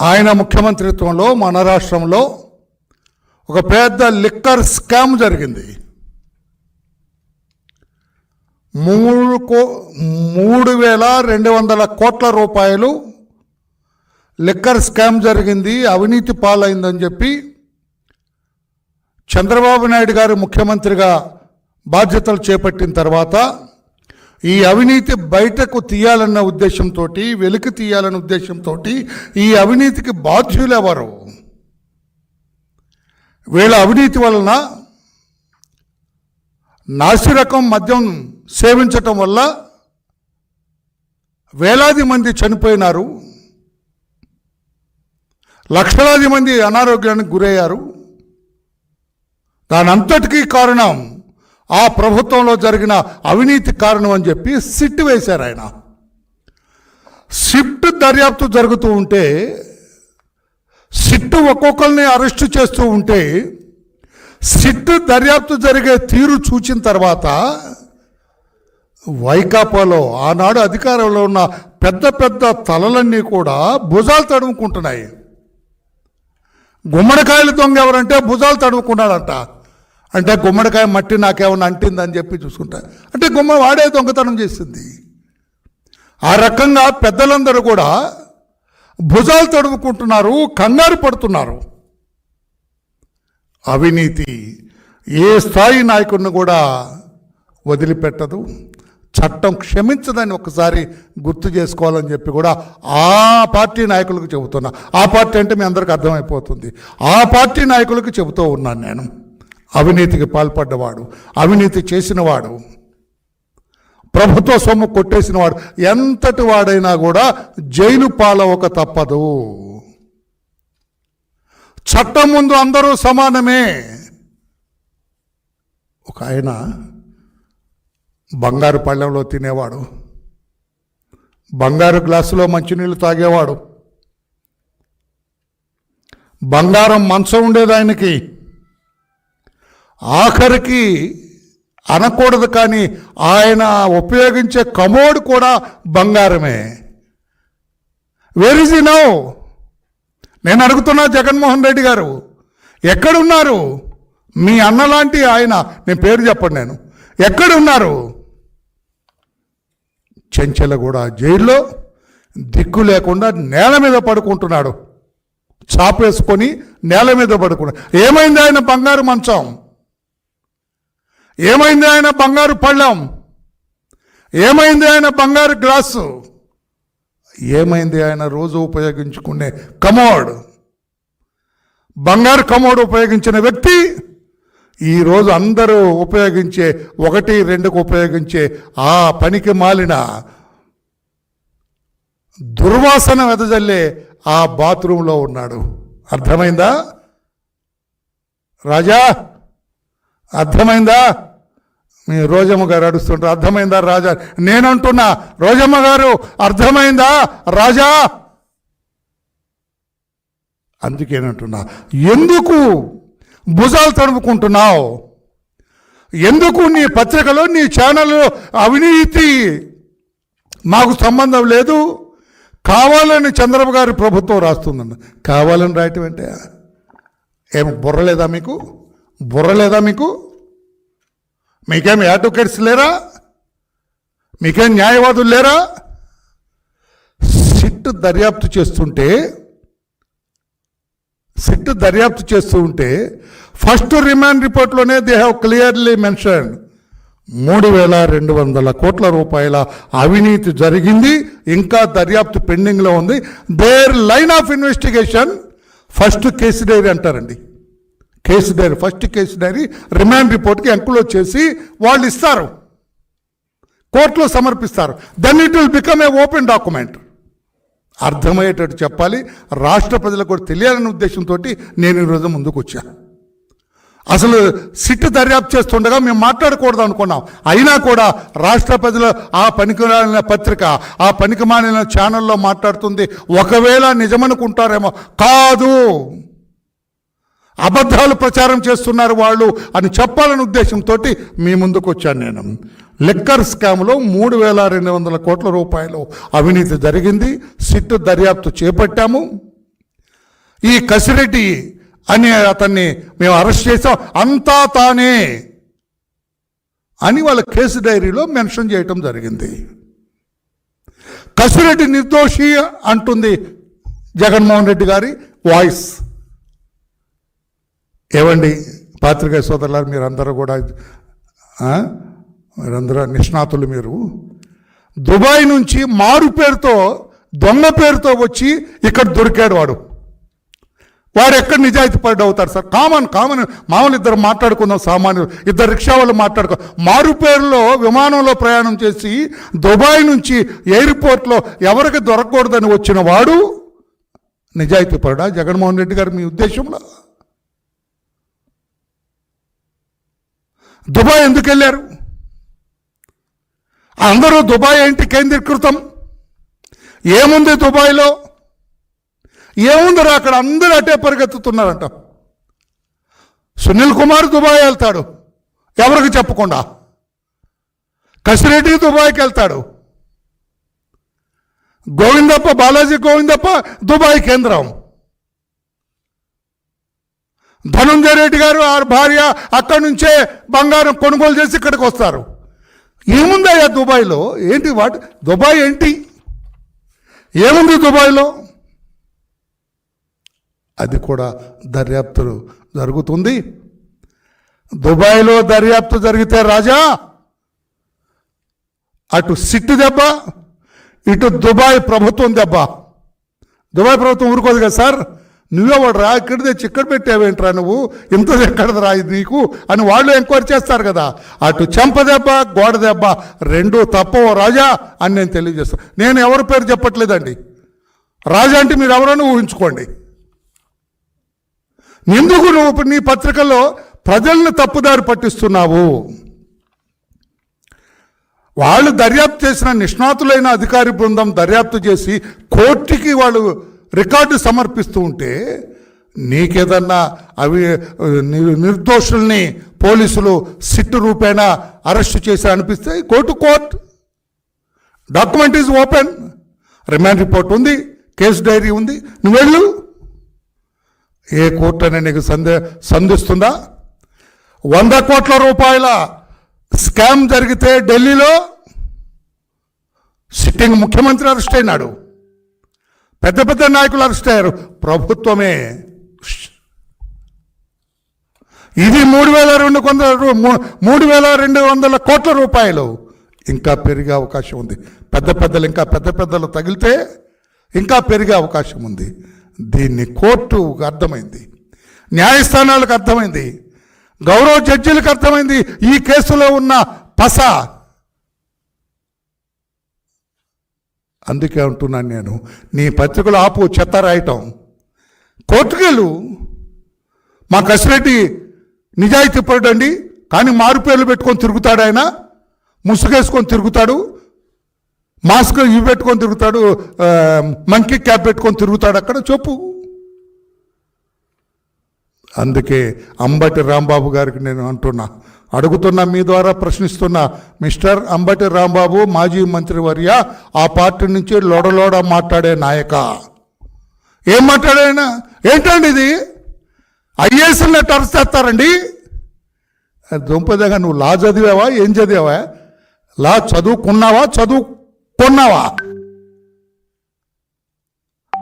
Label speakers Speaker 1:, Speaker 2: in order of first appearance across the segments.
Speaker 1: ఆయన ముఖ్యమంత్రిత్వంలో మన రాష్ట్రంలో ఒక పెద్ద లిక్కర్ స్కామ్ జరిగింది. మూడు కో మూడు వేల రెండు వందల కోట్ల రూపాయలు లిక్కర్ స్కామ్ జరిగింది అవినీతి పాలైందని చెప్పి చంద్రబాబు నాయుడు గారు ముఖ్యమంత్రిగా బాధ్యతలు చేపట్టిన తర్వాత ఈ అవినీతి బయటకు తీయాలన్న ఉద్దేశంతో వెలికి తీయాలన్న ఉద్దేశంతో ఈ అవినీతికి బాధ్యులు ఎవరు వీళ్ళ అవినీతి వలన నాసిరకం మద్యం సేవించటం వల్ల వేలాది మంది చనిపోయినారు. లక్షలాది మంది అనారోగ్యానికి గురయ్యారు. దాని అంతటికీ కారణం ఆ ప్రభుత్వంలో జరిగిన అవినీతి కారణం అని చెప్పి సిట్ వేశారు ఆయన. సిట్ దర్యాప్తు జరుగుతూ ఉంటే సిట్ ఒక్కొక్కరిని అరెస్టు చేస్తూ ఉంటే సిట్ దర్యాప్తు జరిగే తీరు చూచిన తర్వాత వైకాపాలో ఆనాడు అధికారంలో ఉన్న పెద్ద పెద్ద తలలన్నీ కూడా భుజాలు తడుముకుంటున్నాయి. గుమ్మడికాయలు దొంగ ఎవరంటే భుజాలు తడుముకున్నాడంట. అంటే గుమ్మడికాయ మట్టి నాకేమన్నా అంటిందని చెప్పి చూసుకుంటా. అంటే గుమ్మ వాడే దొంగతనం చేసింది. ఆ రకంగా పెద్దలందరూ కూడా భుజాలు తడుముకుంటున్నారు కంగారు పడుతున్నారు. అవినీతి ఏ స్థాయి నాయకుడిని కూడా వదిలిపెట్టదు. చట్టం క్షమించదని ఒకసారి గుర్తు చేసుకోవాలని చెప్పి కూడా ఆ పార్టీ నాయకులకు చెబుతున్నా. ఆ పార్టీ అంటే మీ అందరికి అర్థమైపోతుంది. ఆ పార్టీ నాయకులకు చెబుతూ ఉన్నాను నేను. అవినీతికి పాల్పడ్డవాడు అవినీతి చేసినవాడు ప్రభుత్వ సొమ్ము కొట్టేసినవాడు ఎంతటి వాడైనా కూడా జైలు పాలవక తప్పదు. చట్టం ముందు అందరూ సమానమే. ఒక ఆయన బంగారు పళ్ళెంలో తినేవాడు బంగారు గ్లాసులో మంచినీళ్ళు తాగేవాడు బంగారం మంచం ఉండేది ఆయనకి ఆఖరికి అనకూడదు కానీ ఆయన ఉపయోగించే కమోడ్ కూడా బంగారమే. వేర్ ఇస్ నో నేను అడుగుతున్నా జగన్మోహన్ రెడ్డి గారు ఎక్కడున్నారు? మీ అన్నలాంటి ఆయన నేను పేరు చెప్పండి నేను ఎక్కడున్నారు? చెంచెలగూడ జైల్లో దిక్కు లేకుండా నేల మీద పడుకుంటున్నాడు. చాపేసుకొని నేల మీద పడుకున్నాడు. ఏమైంది ఆయన బంగారు మంచం? ఏమైంది ఆయన బంగారు పళ్ళం? ఏమైంది ఆయన బంగారు గ్లాసు? ఏమైంది ఆయన రోజు ఉపయోగించుకునే కమోడ్? బంగారు కమోడ్ ఉపయోగించిన వ్యక్తి ఈరోజు అందరూ ఉపయోగించే ఒకటి రెండుకు ఉపయోగించే ఆ పనికి మాలిన దుర్వాసన వెదజల్లే ఆ బాత్రూంలో ఉన్నాడు. అర్థమైందా? రాజా అర్థమైందా? మీ రోజమ్మ గారు అడుస్తుంటారు అర్థమైందా రాజా? నేనంటున్నా రోజమ్మ గారు అర్థమైందా? రాజా? అందుకేనంటున్నా ఎందుకు భుజాలు తడుపుకుంటున్నావు ఎందుకు నీ పత్రికలో నీ ఛానల్లో అవినీతి మాకు సంబంధం లేదు? కావాలని చంద్రబాబు గారి ప్రభుత్వం రాస్తుందన్న కావాలని రాయటం అంటే ఏం బుర్రలేదా మీకు? బుర్ర లేదా మీకు? మీకేం అడ్వకేట్స్ లేరా? మీకేం న్యాయవాదులు లేరా? సిట్ దర్యాప్తు చేస్తుంటే సిట్ దర్యాప్తు చేస్తూ ఉంటే ఫస్ట్ రిమాండ్ రిపోర్ట్లోనే దే హ్యావ్ క్లియర్లీ మెన్షన్ మూడు వేల రెండు వందల కోట్ల రూపాయల అవినీతి జరిగింది ఇంకా దర్యాప్తు పెండింగ్లో ఉంది. Their line of investigation first case diary అంటారండి. Case diary first case diary remand రిపోర్ట్కి enclose చేసి వాళ్ళు ఇస్తారు. కోర్టులో సమర్పిస్తారు. Then it will become a open document అర్థమయ్యేటట్టు చెప్పాలి. రాష్ట్ర ప్రజలకు కూడా తెలియాలనే ఉద్దేశంతో నేను ఈరోజు ముందుకు వచ్చా. అసలు సిట్ దర్యాప్తు చేస్తుండగా మేము మాట్లాడకూడదు అనుకున్నాం. అయినా కూడా రాష్ట్ర ప్రజలు ఆ పనికిమాలిన పత్రిక ఆ పనికి పనికిమాలిన ఛానల్లో మాట్లాడుతుంది. ఒకవేళ నిజమనుకుంటారేమో కాదు. అబద్ధాలు ప్రచారం చేస్తున్నారు వాళ్ళు అని చెప్పాలనే ఉద్దేశంతో మీ ముందుకు వచ్చాను నేను. లిక్కర్ స్కామ్లో మూడు వేల రెండు వందల కోట్ల రూపాయలు అవినీతి జరిగింది. సిట్ దర్యాప్తు చేపట్టాము. ఈ కసిరెడ్డి అని అతన్ని మేము అరెస్ట్ చేసాం అంతా తానే అని వాళ్ళ కేసు డైరీలో మెన్షన్ చేయటం జరిగింది. కసిరెడ్డి నిర్దోషి అంటుంది జగన్మోహన్ రెడ్డి గారి వాయిస్. ఏవండి పాత్రిక సోదరులారు మీరందరూ కూడా మీరందరూ నిష్ణాతులు మీరు. దుబాయ్ నుంచి మారు పేరుతో దొంగ పేరుతో వచ్చి ఇక్కడ దొరికాడు వాడు. వాడు ఎక్కడ నిజాయితీ పడి అవుతారు సార్? కామన్ కామన్ మామూలు ఇద్దరు మాట్లాడుకుందాం సామాన్యులు. ఇద్దరు రిక్షా వాళ్ళు మాట్లాడుకో. మారు పేరులో విమానంలో ప్రయాణం చేసి దుబాయ్ నుంచి ఎయిర్పోర్ట్లో ఎవరికి దొరకకూడదని వచ్చిన వాడు నిజాయితీ పడ్డా జగన్మోహన్ రెడ్డి గారు మీ ఉద్దేశంలో? దుబాయ్ ఎందుకు వెళ్ళారు? అందరూ దుబాయ్ ఏంటి కేంద్రీకృతం? ఏముంది దుబాయ్లో? ఏముందిరా అక్కడ అందరూ అటే పరిగెత్తుతున్నారంట. సునీల్ కుమార్ దుబాయ్ వెళ్తాడు. ఎవరికి చెప్పకుండా? కసిరెడ్డి దుబాయ్కి వెళ్తాడు. గోవిందప్ప బాలాజీ గోవిందప్ప దుబాయ్ కేంద్రం. ధనుంజయ రెడ్డి గారు ఆ భార్య అక్కడి నుంచే బంగారం కొనుగోలు చేసి ఇక్కడికి వస్తారు. ఏముందయ్యా దుబాయ్లో? ఏంటి వాటి దుబాయ్ ఏంటి? ఏముంది దుబాయ్లో? అది కూడా దర్యాప్తు జరుగుతుంది. దుబాయ్లో దర్యాప్తు జరిగితే రాజా అటు సిట్టు దెబ్బ ఇటు దుబాయ్ ప్రభుత్వం దెబ్బ. దుబాయ్ ప్రభుత్వం ఊరుకోదు కదా సార్? నువ్వెవడు రా ఇక్కడ తెచ్చి ఇక్కడ పెట్టావేంట్రా నువ్వు? ఇంత ఎక్కడది రా ఇది నీకు? అని వాళ్ళు ఎంక్వైరీ చేస్తారు కదా. అటు చెంప దెబ్బ గోడ దెబ్బ రెండూ తప్పవు రాజా అని నేను తెలియజేస్తాను నేను ఎవరి పేరు చెప్పట్లేదండి. రాజా అంటే మీరు ఎవరైనా ఊహించుకోండి. ఎందుకు నువ్వు ఇప్పుడు నీ పత్రికల్లో ప్రజల్ని తప్పుదారి పట్టిస్తున్నావు. వాళ్ళు దర్యాప్తు చేసిన నిష్ణాతులైన అధికారి బృందం దర్యాప్తు చేసి కోర్టుకి వాళ్ళు రికార్డు సమర్పిస్తూ ఉంటే నీకేదన్నా అవి నిర్దోషుల్ని పోలీసులు సిట్టు రూపేణా అరెస్ట్ చేసి అనిపిస్తే court court document is open remand report ఉంది. కేసు డైరీ ఉంది. నువ్వు వెళ్ళు. ఏ కోర్టు అనే నీకు సందే సంధిస్తుందా? వంద కోట్ల రూపాయల స్కామ్ జరిగితే ఢిల్లీలో సిట్టింగ్ ముఖ్యమంత్రి అరెస్ట్ అయినాడు. పెద్ద పెద్ద నాయకులు అరెస్ట్ అయ్యారు. ప్రభుత్వమే. ఇది మూడు వేల రెండు వందల రూ- మూ- మూడు వేల రెండు వందల కోట్ల రూపాయలు. ఇంకా పెరిగే అవకాశం ఉంది. పెద్ద పెద్దలు ఇంకా పెద్ద పెద్దలు తగిలితే ఇంకా పెరిగే అవకాశం ఉంది. దీన్ని కోర్టుకు అర్థమైంది. న్యాయస్థానాలకు అర్థమైంది. గౌరవ జడ్జీలకు అర్థమైంది. ఈ కేసులో ఉన్న పస అందుకే అంటున్నాను నేను నీ పత్రికలు ఆపు చెత్త రాయటం. కోర్టుకెళ్ళు. మా కసిరెడ్డి నిజాయితీ పడండి కానీ మారు పేర్లు పెట్టుకొని తిరుగుతాడు ఆయన. ముసుగేసుకొని తిరుగుతాడు. మాస్క్ ఇవి పెట్టుకొని తిరుగుతాడు మంకీ క్యాప్ పెట్టుకొని తిరుగుతాడు అక్కడ చెప్పు. అందుకే అంబటి రాంబాబు గారికి నేను అంటున్నా అడుగుతున్న మీ ద్వారా ప్రశ్నిస్తున్న మిస్టర్ అంబటి రాంబాబు మాజీ మంత్రివర్య ఆ పార్టీ నుంచి లోడలోడ మాట్లాడే నాయక. ఏం మాట్లాడేనా ఏంటండి ఇది? ఐఏఎస్ని టర్స్ చేస్తారండి? దుంపదగా నువ్వు లా చదివావా? ఏం చదివావా? లా చదువుకున్నావా? చదువుకున్నావా?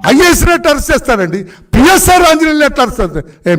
Speaker 1: ఐఏఎస్ని టర్స్ చేస్తారండి. పిఎస్ఆర్ ఆంజనేయులు టర్స్ చేస్తారు.